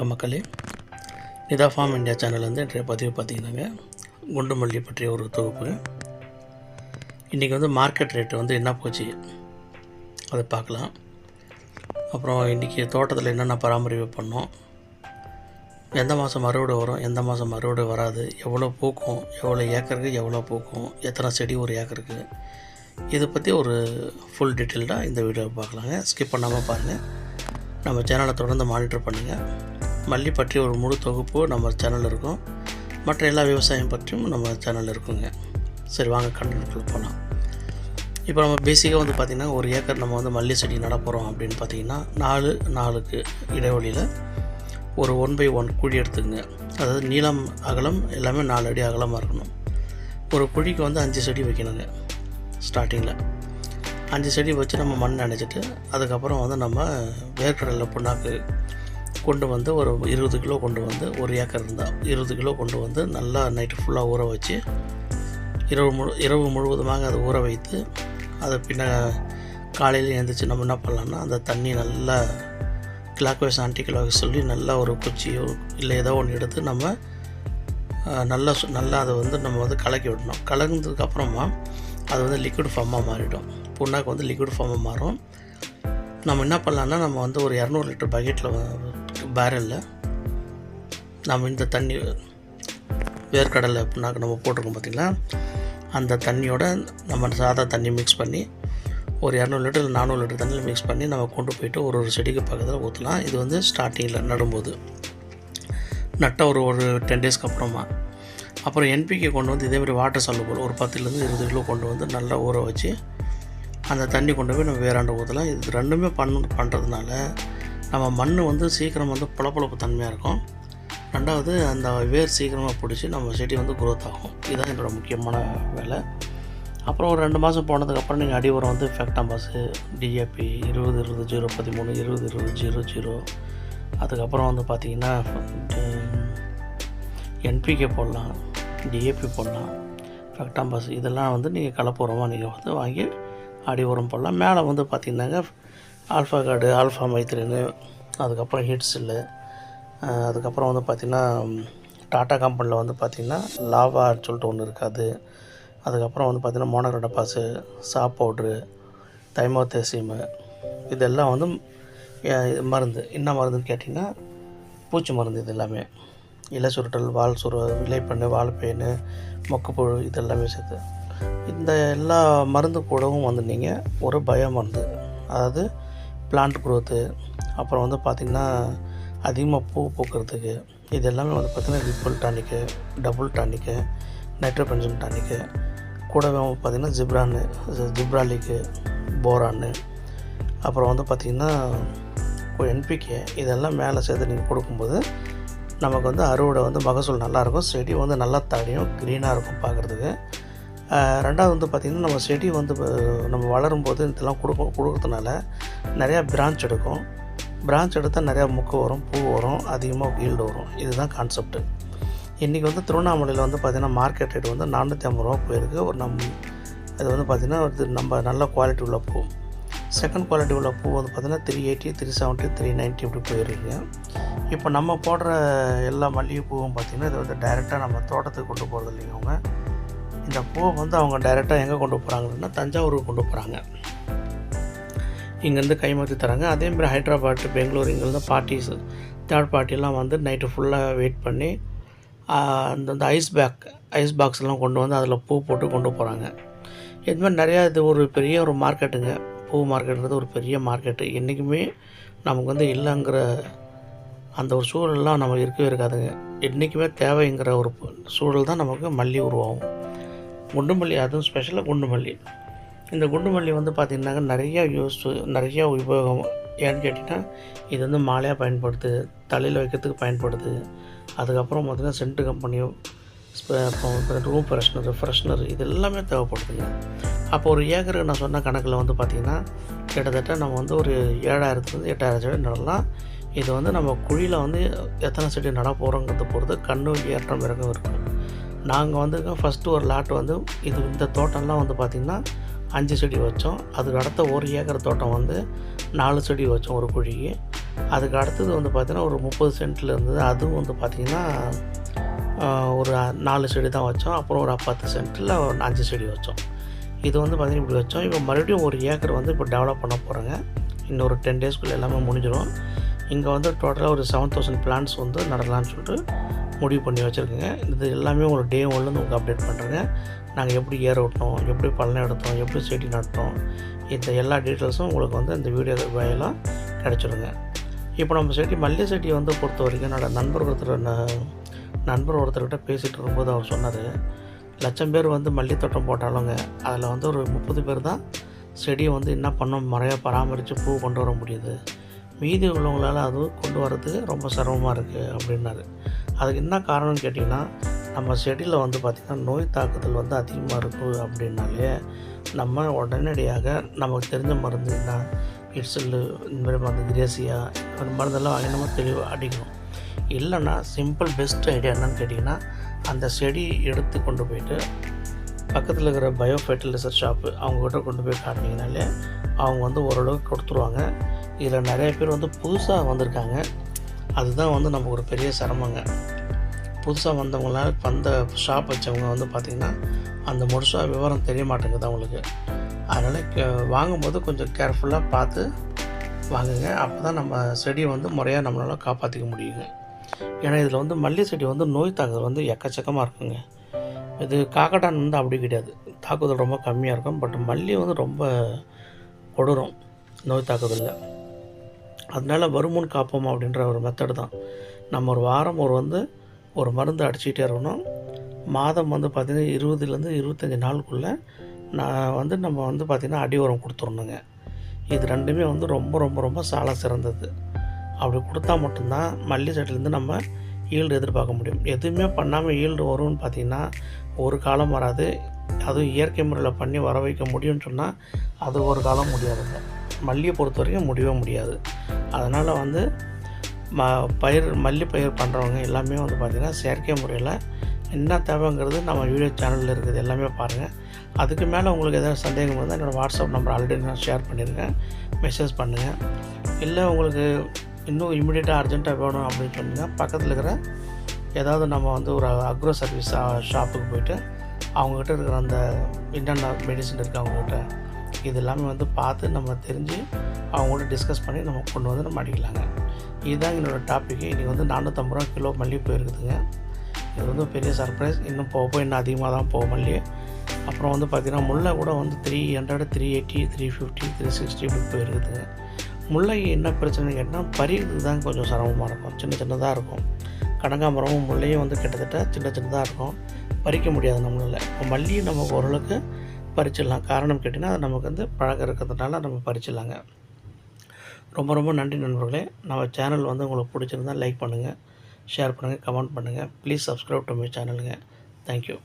வணக்கம் மக்களே. Nita form India channel வந்து இன்றைய பதிவு பார்த்தீங்கன்னாங்க குண்டு மல்லி பற்றிய ஒரு தொகுப்பு. இன்றைக்கி வந்து மார்க்கெட் ரேட்டு வந்து என்ன போச்சு அதை பார்க்கலாம். அப்புறம் இன்றைக்கி தோட்டத்தில் என்னென்ன பராமரிப்பு பண்ணோம் எந்த மாதம் அறுவடை வரும் எந்த மாதம் அறுவடை வராது எவ்வளோ பூக்கும் எவ்வளோ ஏக்கருக்கு எவ்வளோ பூக்கும் எத்தனை செடி ஒரு ஏக்கருக்கு இதை பற்றி ஒரு ஃபுல் டீட்டெயில்டாக இந்த வீடியோவை பார்க்கலாங்க. ஸ்கிப் பண்ணாமல் பாருங்கள் நம்ம சேனலை தொடர்ந்து மானிட்டர் பண்ணுங்கள் மல்லி பற்றி ஒரு முழு தொகுப்பு நம்ம சேனலில் இருக்கும். மற்ற எல்லா விவசாயம் பற்றியும் நம்ம சேனலில் இருக்குங்க. சரி வாங்க கண்டென்ட்குள்ளே போகலாம் இப்போ நம்ம பேசிக்காக வந்து பார்த்திங்கன்னா ஒரு ஏக்கர் நம்ம வந்து மல்லி செடி நட போகிறோம் அப்படின்னு பார்த்தீங்கன்னா நாலு நாலுக்கு இடைவெளியில் ஒரு ஒன் பை ஒன் குழி எடுத்துக்கங்க. அதாவது நீளம் அகலம் எல்லாமே நாலு அடி அகலமாக இருக்கணும். ஒரு குழிக்கு வந்து அஞ்சு செடி வைக்கணுங்க ஸ்டார்டிங்கில் அஞ்சு செடி வச்சு நம்ம மண் நினச்சிட்டு அதுக்கப்புறம் வந்து நம்ம வேர்க்கடலை புண்ணாக்கு கொண்டு வந்து ஒரு இருபது கிலோ கொண்டு வந்து ஒரு ஏக்கர் இருந்தால் இருபது கிலோ கொண்டு வந்து நல்லா நைட்டு ஃபுல்லாக ஊற வச்சு இரவு முழு இரவு முழுவதுமாக அதை ஊற வைத்து அதை பின்ன காலையில் எழுந்திரிச்சு நம்ம என்ன பண்ணலான்னா அந்த தண்ணி நல்லா கிளாக் வைஸ் ஆன்டி கிளாக்வைஸ் சொல்லி நல்லா ஒரு குச்சியோ இல்லை ஏதோ ஒன்று எடுத்து நம்ம நல்லா சு- நல்லா அதை வந்து நம்ம வந்து கலக்கி விடணும். கலந்ததுக்கப்புறமா அது வந்து லிக்விட் ஃபார்மாக மாறிடும். புண்ணாக்கு வந்து லிக்விட் ஃபார்மாக மாறும். நம்ம என்ன பண்ணலான்னா நம்ம வந்து ஒரு இரநூறு லிட்டர் பக்கெட்டில் பேரலில் நம்ம இந்த தண்ணி வேர்க்கடலை புண்ணாக்கு நம்ம போட்டிருக்கோம் பார்த்திங்களா? அந்த தண்ணியோட நம்ம சாதா தண்ணி மிக்ஸ் பண்ணி ஒரு இரநூறு லிட்டர் இல்லை நானூறு லிட்டர் தண்ணியில் மிக்ஸ் பண்ணி நம்ம கொண்டு போயிட்டு ஒரு ஒரு செடிக்கு பக்கத்தில் ஊற்றலாம் இது வந்து ஸ்டார்டிங்கில் நடும்போது. நட்ட ஒரு ஒரு டென் டேஸ்க்கு அப்புறமா. அப்புறம் என்பிகே கொண்டு வந்து இதேமாதிரி வாட்டர் சால்வபிள் ஒரு பத்துலேருந்து இருபது கிலோ கொண்டு வந்து நல்லா ஊற வச்சு அந்த தண்ணி கொண்டு போய் நம்ம வேறாண்ட ஊற்றலாம் இது ரெண்டுமே பண்ண பண்ணுறதுனால நம்ம மண் வந்து சீக்கிரம் வந்து பளபளப்பு தன்மையாக இருக்கும். ரெண்டாவது அந்த வேர் சீக்கிரமாக பிடிச்சி நம்ம செடி வந்து குரோத் ஆகும். இதுதான் என்னோட முக்கியமான வேலை. அப்புறம் ஒரு ரெண்டு மாதம் போனதுக்கப்புறம் நீங்கள் அடி உரம் வந்து ஃபேக்டாம்பாஸு டிஏபி இருபது இருபது ஜீரோ பதிமூணு இருபது இருபது ஜீரோ ஜீரோ. அதுக்கப்புறம் வந்து பார்த்தீங்கன்னா என்பிகே போடலாம் டிஏபி போடலாம் ஃபேக்டாம்பாஸ் இதெல்லாம் வந்து நீங்கள் கலப்பு உரமாக நீங்கள் வந்து வாங்கி அடி உரம் போடலாம். மேலே வந்து பார்த்தீங்கன்னாங்க ஆல்ஃபா கார்டு ஆல்ஃபா மைத்ரின்னு அதுக்கப்புறம் ஹிட்ஸில் அதுக்கப்புறம் வந்து பார்த்திங்கன்னா டாட்டா கம்பெனியில் வந்து பார்த்திங்கன்னா லாவான்னு சொல்லிட்டு ஒன்று இருக்காது அதுக்கப்புறம் வந்து பார்த்திங்கன்னா மோனோக்ரடப்பாஸு சா பவுட்ரு தைமோத்தேசியமு இதெல்லாம் வந்து இது மருந்து. என்ன மருந்துன்னு கேட்டிங்கன்னா பூச்சி மருந்து இது எல்லாமே. இலை சுருட்டல் வால் சுரு இலைப்பண்ணு வாழைப்பேனு மொக்குப்புழு இது எல்லாமே சேர்த்து. இந்த எல்லா மருந்து கூடவும் வந்து நீங்கள் ஒரு பயோ மருந்து அதாவது பிளான்ட் குரோத்து அப்புறம் வந்து பார்த்திங்கன்னா அதிகமாக பூ பூக்கிறதுக்கு இது எல்லாமே வந்து பார்த்திங்கன்னா ripple tonic double tonic nitrobenzene tonic கூடவே பார்த்திங்கன்னா ஜிப்ரானு ஜிப்ராலிக்கு போரான்னு அப்புறம் வந்து பார்த்திங்கன்னா என்பிகே இதெல்லாம் மேலே சேர்த்து நீங்கள் கொடுக்கும்போது நமக்கு வந்து அறுவடை வந்து மகசூல் நல்லாயிருக்கும். செடி வந்து நல்லா தடியும் க்ரீனாக இருக்கும் பார்க்குறதுக்கு ரெண்டாவது வந்து பார்த்திங்கன்னா நம்ம செடி வந்து நம்ம வளரும் போது இதெல்லாம் கொடுக்க கொடுக்கறதுனால நிறையா பிரான்ச் எடுக்கும். பிரான்ச் எடுத்தால் நிறையா முக்கு வரும் பூ வரும் அதிகமாக ஈல்டு வரும். இதுதான் கான்செப்ட்டு இன்றைக்கி வந்து திருவண்ணாமலையில் வந்து பார்த்திங்கன்னா மார்க்கெட் ரேட் வந்து நானூற்றி ஐம்பது ரூபா போயிருக்கு. ஒரு நம் இது வந்து பார்த்திங்கன்னா இது நம்ம நல்ல குவாலிட்டி உள்ள பூ. செகண்ட் குவாலிட்டி உள்ள பூ வந்து பார்த்திங்கன்னா three eighty three seventy three ninety இப்படி போயிருக்கு. இப்போ நம்ம போடுற எல்லா மல்லிகைப்பூவும் பார்த்திங்கன்னா இது வந்து டைரெக்டாக நம்ம தோட்டத்துக்கு கொண்டு போகிறது இல்லைங்க அவங்க. இந்த பூவை வந்து அவங்க டைரெக்டாக எங்கே கொண்டு போகிறாங்கன்னா தஞ்சாவூருக்கு கொண்டு போகிறாங்க இங்கேருந்து கைமாற்றி தராங்க. அதேமாதிரி ஹைதராபாத் பெங்களூர் இங்கேருந்து பார்ட்டிஸ் தேர்ட் பார்ட்டிலாம் வந்து நைட்டு ஃபுல்லாக வெயிட் பண்ணி அந்த அந்த ஐஸ் பேக் ஐஸ் பாக்ஸ்லாம் கொண்டு வந்து அதில் பூ போட்டு கொண்டு போகிறாங்க இது மாதிரி நிறையா இது ஒரு பெரிய ஒரு மார்க்கெட்டுங்க பூ மார்க்கெட்டுங்கிறது ஒரு பெரிய மார்க்கெட்டு என்றைக்குமே நமக்கு வந்து இல்லைங்கிற அந்த ஒரு சூழல்லாம் நமக்கு இருக்கவே இருக்காதுங்க. என்றைக்குமே தேவைங்கிற ஒரு சூழல் தான் நமக்கு மல்லி உருவாகும். குண்டுமல்லி அதுவும் ஸ்பெஷலாக குண்டுமல்லி. இந்த குண்டு மல்லி வந்து பார்த்திங்கனாக்கா நிறையா யூஸ் நிறையா உபயோகம். ஏன்னு கேட்டிங்கன்னா இது வந்து மாலையாக பயன்படுது தலையில் வைக்கிறதுக்கு பயன்படுது. அதுக்கப்புறம் பார்த்திங்கன்னா சென்ட்டு கம்பெனியோ ரூம் ஃப்ரெஷ்னர் ஃப்ரெஷ்னர் இது எல்லாமே தேவைப்படுதுங்க அப்போ ஒரு ஏக்கருக்கு நான் சொன்ன கணக்கில் வந்து பார்த்திங்கன்னா கிட்டத்தட்ட நம்ம வந்து ஒரு ஏழாயிரத்துலேருந்து எட்டாயிரம் செடி நடலாம். இது வந்து நம்ம குழியில் வந்து எத்தனை செடி நட போகிறோங்கிறத பொறுத்து கண்ணு ஏற்றம் இறக்கம் இருக்கும். நாங்கள் வந்து ஃபஸ்ட்டு ஒரு லாட் வந்து இது இந்த தோட்டம்லாம் வந்து பார்த்திங்கன்னா அஞ்சு செடி வச்சோம். அதுக்கு அடுத்த ஒரு ஏக்கர் தோட்டம் வந்து நாலு செடி வச்சோம் ஒரு குழிக்கு. அதுக்கு அடுத்தது வந்து பார்த்திங்கன்னா ஒரு முப்பது சென்ட்டில் இருந்தது அதுவும் வந்து பார்த்திங்கன்னா ஒரு நாலு செடி தான் வச்சோம். அப்புறம் ஒரு பத்து சென்ட்டில் ஒரு அஞ்சு செடி வச்சோம். இது வந்து பார்த்திங்கன்னா இப்படி வச்சோம். இப்போ மறுபடியும் ஒரு ஏக்கர் வந்து இப்போ டெவலப் பண்ண போகிறோங்க இன்னொரு டென் டேஸ்க்குள்ளே எல்லாமே முடிஞ்சிடும் இங்கே வந்து டோட்டலாக ஒரு செவன் தௌசண்ட் பிளான்ஸ் வந்து நடலான்னு சொல்லிட்டு முடிவு பண்ணி வச்சுருக்கேங்க. இது எல்லாமே உங்களுக்கு டே ஒன்லேருந்து உங்களுக்கு அப்டேட் பண்ணுறேங்க நாங்கள் எப்படி ஏற விட்டோம் எப்படி பள்ளம் எடுத்தோம் எப்படி செடி நட்டோம் இந்த எல்லா டீட்டெயில்ஸும் உங்களுக்கு வந்து இந்த வீடியோ வாயிலாம் கிடச்சிருங்க. இப்போ நம்ம செடி மல்லிகை செடியை வந்து பொறுத்த வரைக்கும் என்னோடய நண்பர் ஒருத்தர் ந- நண்பர் ஒருத்தர்கிட்ட பேசிகிட்டு இருக்கும்போது அவர் சொன்னார் லட்சம் பேர் வந்து மல்லி தோட்டம் போட்டாலுங்க அதில் வந்து ஒரு முப்பது பேர் தான் செடியை வந்து என்ன பண்ணோம் முறையாக பராமரித்து பூ கொண்டு வர முடியுது. மீதி உள்ளவங்களால் அது கொண்டு வரதுக்கு ரொம்ப சிரமமாக இருக்குது அப்படின்னாரு. அதுக்கு என்ன காரணம்னு கேட்டிங்கன்னா நம்ம செடியில் வந்து பார்த்திங்கன்னா நோய் தாக்குதல் வந்து அதிகமாக இருக்குது அப்படின்னாலே நம்ம உடனடியாக நமக்கு தெரிஞ்ச மருந்து என்ன? இட்ஸில் இந்த மாதிரி மருந்து கிரேசியா இந்த மருந்தெல்லாம் வாங்கி நம்ம தெளிவாக அடிக்கணும். இல்லைன்னா சிம்பிள் பெஸ்ட் ஐடியா என்னன்னு கேட்டிங்கன்னா அந்த செடி எடுத்து கொண்டு போயிட்டு பக்கத்தில் இருக்கிற பயோ ஃபெர்டிலைசர் ஷாப்பு அவங்கக்கிட்ட கொண்டு போய் காட்டினீங்கனாலே அவங்க வந்து ஓரளவுக்கு கொடுத்துருவாங்க. இதில் நிறைய பேர் வந்து புதுசாக வந்திருக்காங்க. அதுதான் வந்து நமக்கு ஒரு பெரிய சிரமங்க. புதுசாக வந்தவங்களால அந்த ஷாப் வச்சவங்க வந்து பார்த்திங்கன்னா அந்த முழுசாக விவரம் தெரிய மாட்டேங்குது அவங்களுக்கு. அதனால் வாங்கும்போது கொஞ்சம் கேர்ஃபுல்லாக பார்த்து வாங்குங்க. அப்போ தான் நம்ம செடியை வந்து முறையாக நம்மளால் காப்பாற்றிக்க முடியுங்க. ஏன்னா இதில் வந்து மல்லி செடி வந்து நோய் தாக்குதல் வந்து எக்கச்சக்கமாக இருக்குங்க. இது காக்கட்டான் வந்து அப்படி கிடையாது. தாக்குதல் ரொம்ப கம்மியாக இருக்கும். பட் மல்லி வந்து ரொம்ப கொடூரம் நோய் தாக்குதலில். அதனால் வருமுன் காப்போம் அப்படின்ற ஒரு மெத்தடு தான். நம்ம ஒரு வாரம் ஒரு வந்து ஒரு மருந்து அடிச்சுக்கிட்டே இருக்கணும். மாதம் வந்து பார்த்திங்கன்னா இருபதுலேருந்து இருபத்தஞ்சி நாளுக்குள்ளே நான் வந்து நம்ம வந்து பார்த்திங்கன்னா அடி உரம் கொடுத்துடணுங்க. இது ரெண்டுமே வந்து ரொம்ப ரொம்ப ரொம்ப சால சிறந்தது. அப்படி கொடுத்தா மட்டும்தான் மல்லி செடிலேருந்து நம்ம ஈல்டு எதிர்பார்க்க முடியும். எதுவுமே பண்ணாமல் ஈல்டு வரும்னு பார்த்திங்கன்னா ஒரு காலம் வராது. அதுவும் இயற்கை முறையில் பண்ணி வர வைக்க முடியும்னு சொன்னால் அது ஒரு காலம் முடியாதுங்க. மல்லியை பொறுத்த வரைக்கும் முடியவே முடியாது. அதனால் வந்து ம பயிர் மல்லி பயிர் பண்ணுறவங்க எல்லாமே வந்து பார்த்திங்கன்னா செயற்கை முறையில் என்ன தேவைங்கிறது நம்ம வீடியோ சேனலில் இருக்குது எல்லாமே பாருங்கள் அதுக்கு மேலே உங்களுக்கு ஏதாவது சந்தேகம் இருந்தால் என்னோடய வாட்ஸ்அப் நம்பர் ஆல்ரெடி நான் ஷேர் பண்ணியிருக்கேன் மெசேஜ் பண்ணுங்கள் இல்லை உங்களுக்கு இன்னும் இம்மிடியட்டாக அர்ஜென்ட்டாக வேணும் அப்படின்னு சொன்னீங்கன்னா பக்கத்தில் இருக்கிற ஏதாவது நம்ம வந்து ஒரு அக்ரோ சர்வீஸ் ஷாப்புக்கு போயிட்டு அவங்கக்கிட்ட இருக்கிற அந்த என்னென்ன மெடிசன் இருக்குது அவங்கக்கிட்ட இது எல்லாமே வந்து பார்த்து நம்ம தெரிஞ்சு அவங்களோட டிஸ்கஸ் பண்ணி நம்ம கொண்டு வந்து நம்ம அடிக்கலாங்க. இதுதான் என்னோடய டாப்பிக்கு இன்றைக்கி வந்து நானூற்றம்பது ரூபா கிலோ மல்லிகைப்பூ இருக்குதுங்க. இது வந்து பெரிய சர்ப்ரைஸ் இன்னும் போக போக இன்னும் அதிகமாக தான் போகும் மல்லி. அப்புறம் வந்து பார்த்திங்கன்னா முல்லை கூட வந்து three hundred three eighty three fifty three sixty இப்படி போயிருக்குதுங்க முல்லை என்ன பிரச்சனை கேட்டால் பறிக்கிறது தான் கொஞ்சம் சிரமமாக இருக்கும். சின்ன சின்னதாக இருக்கும். கனகாமரமும் முல்லையும் வந்து கிட்டத்தட்ட சின்ன சின்னதாக இருக்கும். பறிக்க முடியாது நம்மளால். இப்போ மல்லியும் நமக்கு ஓரளவுக்கு பறிச்சிடலாம். காரணம் கேட்டிங்கன்னா அது நமக்கு வந்து பழக்கம் இருக்கிறதுனால நம்ம பறிச்சிடலாங்க. ரொம்ப ரொம்ப நன்றி நண்பர்களே. நம்ம சேனல் வந்து உங்களுக்கு பிடிச்சிருந்தா லைக் பண்ணுங்கள் ஷேர் பண்ணுங்கள் கமெண்ட் பண்ணுங்கள் ப்ளீஸ் சப்ஸ்கிரைப் டு மை சேனலுங்க தேங்க்யூ